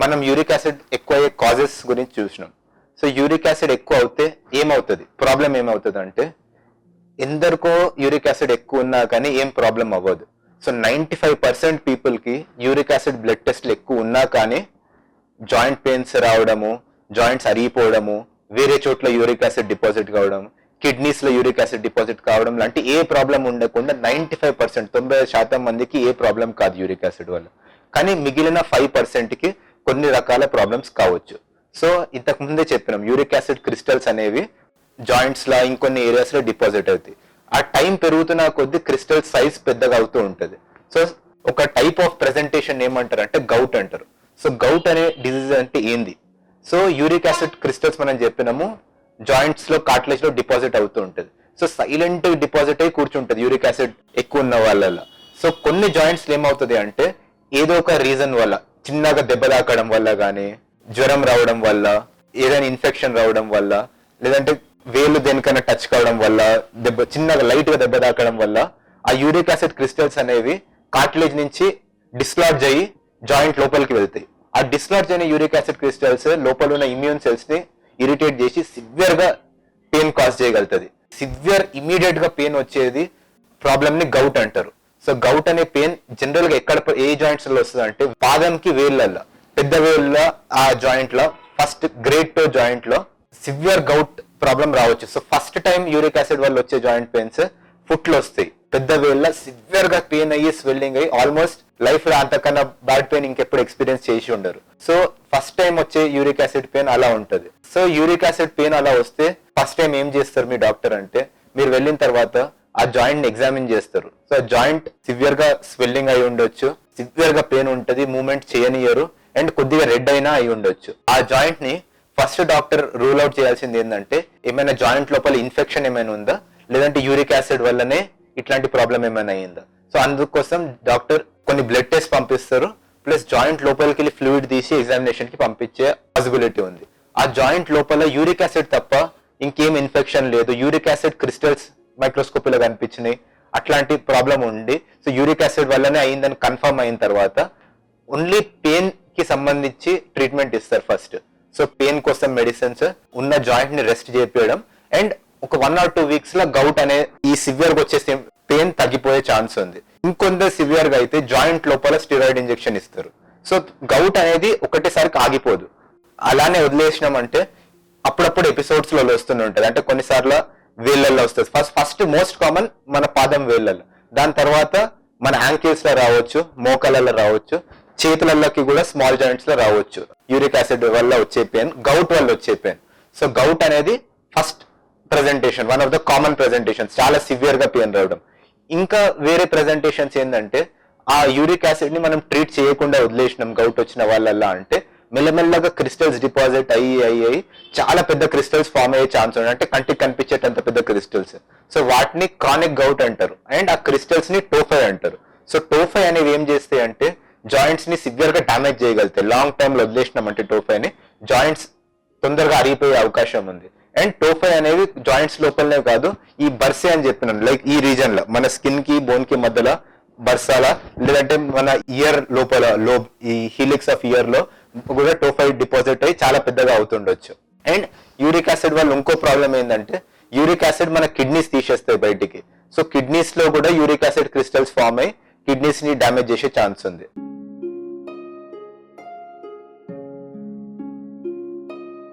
మనం uric acid ఎక్కువ అయ్యే కాజెస్ గురించి చూసినాం. సో యూరిక్ యాసిడ్ ఎక్కువ అవుతే ఏమవుతుంది? ప్రాబ్లం ఏమవుతుంది అంటే ఎందరికో యూరిక్ యాసిడ్ ఎక్కువ ఉన్నా కానీ ఏం ప్రాబ్లం అవ్వదు. సో నైంటీ ఫైవ్ పర్సెంట్ పీపుల్కి యూరిక్ యాసిడ్ బ్లడ్ టెస్ట్లు ఎక్కువ ఉన్నా కానీ జాయింట్ పెయిన్స్ రావడము జాయింట్స్ అరిగిపోవడము వేరే చోట్ల యూరిక్ యాసిడ్ డిపాజిట్ కావడం కిడ్నీస్లో యూరిక్ యాసిడ్ డిపాజిట్ కావడం లాంటి ఏ ప్రాబ్లం ఉండకుండా నైంటీ ఫైవ్ పర్సెంట్ తొంభై శాతం మందికి ఏ ప్రాబ్లం కాదు యూరిక్ యాసిడ్ వల్ల. కానీ మిగిలిన ఫైవ్ పర్సెంట్కి కొన్ని రకాల ప్రాబ్లమ్స్ కావచ్చు. సో ఇంతకు ముందే చెప్పినాం యూరిక్ యాసిడ్ క్రిస్టల్స్ అనేవి జాయింట్స్ లా ఇంకొన్ని ఏరియాస్లో డిపాజిట్ అవుతాయి. ఆ టైం పెరుగుతున్న కొద్ది క్రిస్టల్ సైజ్ పెద్దగా అవుతూ ఉంటుంది. సో ఒక టైప్ ఆఫ్ ప్రెజెంటేషన్ ఏమంటారు అంటే గౌట్ అంటారు. సో గౌట్ అనే డిజీజ్ అంటే ఏంది? సో యూరిక్ యాసిడ్ క్రిస్టల్స్ మనం చెప్పినాము జాయింట్స్లో కాట్లేజ్లో డిపాజిట్ అవుతూ ఉంటుంది. సో సైలెంట్ డిపాజిట్ అయి కూర్చుంటది యూరిక్ యాసిడ్ ఎక్కువ ఉన్న వాళ్ళ సో కొన్ని జాయింట్స్ ఏమవుతుంది అంటే ఏదో ఒక రీజన్ వల్ల చిన్నగా దెబ్బ తాకడం వల్ల కానీ జ్వరం రావడం వల్ల ఏదైనా ఇన్ఫెక్షన్ రావడం వల్ల లేదంటే వేలు దేనికైనా టచ్ కావడం వల్ల దెబ్బ చిన్నగా లైట్గా దెబ్బ తాకడం వల్ల ఆ యూరిక్ యాసిడ్ క్రిస్టల్స్ అనేవి కార్టిలేజ్ నుంచి డిస్లార్జ్ అయ్యి జాయింట్ లోపలికి వెళ్తాయి. ఆ డిస్లార్జ్ అయిన యూరిక్ యాసిడ్ క్రిస్టల్స్ లోపల ఉన్న ఇమ్యూన్ సెల్స్ని ఇరిటేట్ చేసి సివియర్గా పెయిన్ కాజ్ చేయగలుగుతుంది. సివియర్ ఇమీడియట్గా పెయిన్ వచ్చేది ప్రాబ్లమ్ని గౌట్ అంటారు. సో గౌట్ అనే పెయిన్ జనరల్గా ఎక్కడ ఏ జాయింట్స్లో వస్తుంది అంటే పాదంకి వేళ్ళల్లో పెద్ద వేళ్ళ ఆ జాయింట్లో ఫస్ట్ గ్రేట్ టో జాయింట్లో సివియర్ గౌట్ ప్రాబ్లం రావచ్చు. So first time uric acid వల్ల వచ్చే జాయింట్ పెయిన్స్ ఫుట్లో వస్తాయి. పెద్ద వేళ్ళ సివియర్గా పెయిన్ అయ్యి స్వెల్లింగ్ అయ్యి ఆల్మోస్ట్ లైఫ్లో అంతకన్నా బ్యాడ్ పెయిన్ ఇంకెప్పుడు ఎక్స్పీరియన్స్ చేసి ఉండరు. సో ఫస్ట్ టైం వచ్చే యూరిక్ యాసిడ్ పెయిన్ అలా ఉంటది. సో యూరిక్ యాసిడ్ పెయిన్ అలా వస్తే ఫస్ట్ టైం ఏం చేస్తారు మీ డాక్టర్ అంటే మీరు వెళ్ళిన తర్వాత ఆ జాయింట్ని ఎగ్జామిన్ చేస్తారు. సో ఆ జాయింట్ సివియర్గా స్వెల్లింగ్ అయి ఉండొచ్చు. సివియర్గా పెయిన్ ఉంటది మూమెంట్ చేయనియరు అండ్ కొద్దిగా రెడ్ అయినా అయి ఉండొచ్చు. ఆ జాయింట్ని ఫస్ట్ డాక్టర్ రూల్ అవుట్ చేయాల్సింది ఏంటంటే ఏమైనా జాయింట్ లోపల ఇన్ఫెక్షన్ ఏమైనా ఉందా? లేదంటే యూరిక్ యాసిడ్ వల్లనే ఇట్లాంటి ప్రాబ్లం ఏమైనా అయ్యిందా? సో అందుకోసం డాక్టర్ కొన్ని బ్లడ్ టెస్ట్ పంపిస్తారు. ప్లస్ జాయింట్ లోపలికి వెళ్ళి ఫ్లూయిడ్ తీసి ఎగ్జామినేషన్కి పంపించే పాసిబిలిటీ ఉంది. ఆ జాయింట్ లోపల యూరిక్ యాసిడ్ తప్ప ఇంకేం ఇన్ఫెక్షన్ లేదు. యూరిక్ యాసిడ్ క్రిస్టల్స్ మైక్రోస్కోపీలో కనిపించినాయి. అట్లాంటి ప్రాబ్లం ఉండి సో యూరిక్ యాసిడ్ వల్లనే అయిందని కన్ఫర్మ్ అయిన తర్వాత ఓన్లీ పెయిన్కి సంబంధించి ట్రీట్మెంట్ ఇస్తారు ఫస్ట్ సో పెయిన్ కోసం మెడిసిన్స్ ఉన్న జాయింట్ని రెస్ట్ చేపించడం అండ్ ఒక వన్ ఆర్ టూ వీక్స్లో గౌట్ అనే ఈ సివియర్గా వచ్చేసి పెయిన్ తగ్గిపోయే ఛాన్స్ ఉంది. ఇంకొంత సివియర్గా అయితే జాయింట్ లోపల స్టిరాయిడ్ ఇంజెక్షన్ ఇస్తారు. సో గౌట్ అనేది ఒకటేసారికి ఆగిపోదు. అలానే వదిలేసినామంటే అప్పుడప్పుడు ఎపిసోడ్స్లో వస్తూనే ఉంటుంది. అంటే కొన్నిసార్లు వేళ్ళల్లో వస్తుంది. ఫస్ట్ ఫస్ట్ మోస్ట్ కామన్ మన పాదం వేళ్ళల్లో. దాని తర్వాత మన యాంకిల్స్లో రావచ్చు మోకాలలో రావచ్చు చేతులలోకి కూడా స్మాల్ జాయింట్స్లో రావచ్చు. యూరిక్ యాసిడ్ వల్ల వచ్చే పెయిన్ గౌట్ వల్ల వచ్చే పెయిన్ సో గౌట్ అనేది first presentation one of the common presentations చాలా సివియర్గా పెయిన్ రావడం. ఇంకా వేరే ప్రెజెంటేషన్స్ ఏంటంటే ఆ యూరిక్ యాసిడ్ని మనం ట్రీట్ చేయకుండా వదిలేసినాం గౌట్ వచ్చిన వాళ్ళల్లా అంటే మెల్లమెల్లగా క్రిస్టల్స్ డిపాజిట్ అయ్యి అయ్యి అయ్యి చాలా పెద్ద క్రిస్టల్స్ ఫామ్ అయ్యే ఛాన్స్ ఉంది అంటే కంటికి కనిపించేటంత పెద్ద క్రిస్టల్స్ సో వాటిని క్రానిక్ గౌట్ అంటారు. అండ్ ఆ క్రిస్టల్స్ని టోఫై అంటారు. సో టోఫై అనేవి ఏం చేస్తాయి అంటే జాయింట్స్ని సివియర్గా డామేజ్ చేయగలుగుతాయి. లాంగ్ టైమ్లో వదిలేసినాం అంటే టోఫైని జాయింట్స్ తొందరగా అరిగిపోయే అవకాశం ఉంది. అండ్ టోఫై అనేవి జాయింట్స్ లోపలనే కాదు ఈ బర్సే అని చెప్పినాను లైక్ ఈ రీజన్లో మన స్కిన్కి బోన్కి మధ్యలో బర్సాల లేదంటే మన ఇయర్ లోపల లోబ్ ఈ హీలిక్స్ ఆఫ్ ఇయర్లో కూడా టోఫై డిపాజిట్ అయ్యి చాలా పెద్దగా అవుతుండొచ్చు. అండ్ యూరిక్ యాసిడ్ వల్ల ఇంకో ప్రాబ్లం ఏంటంటే యూరిక్ యాసిడ్ మన కిడ్నీస్ తీసేస్తాయి బయటికి. సో కిడ్నీస్లో కూడా యూరిక్ యాసిడ్ క్రిస్టల్స్ ఫామ్ అయ్యి కిడ్నీస్ని డ్యామేజ్ చేసే ఛాన్స్ ఉంది.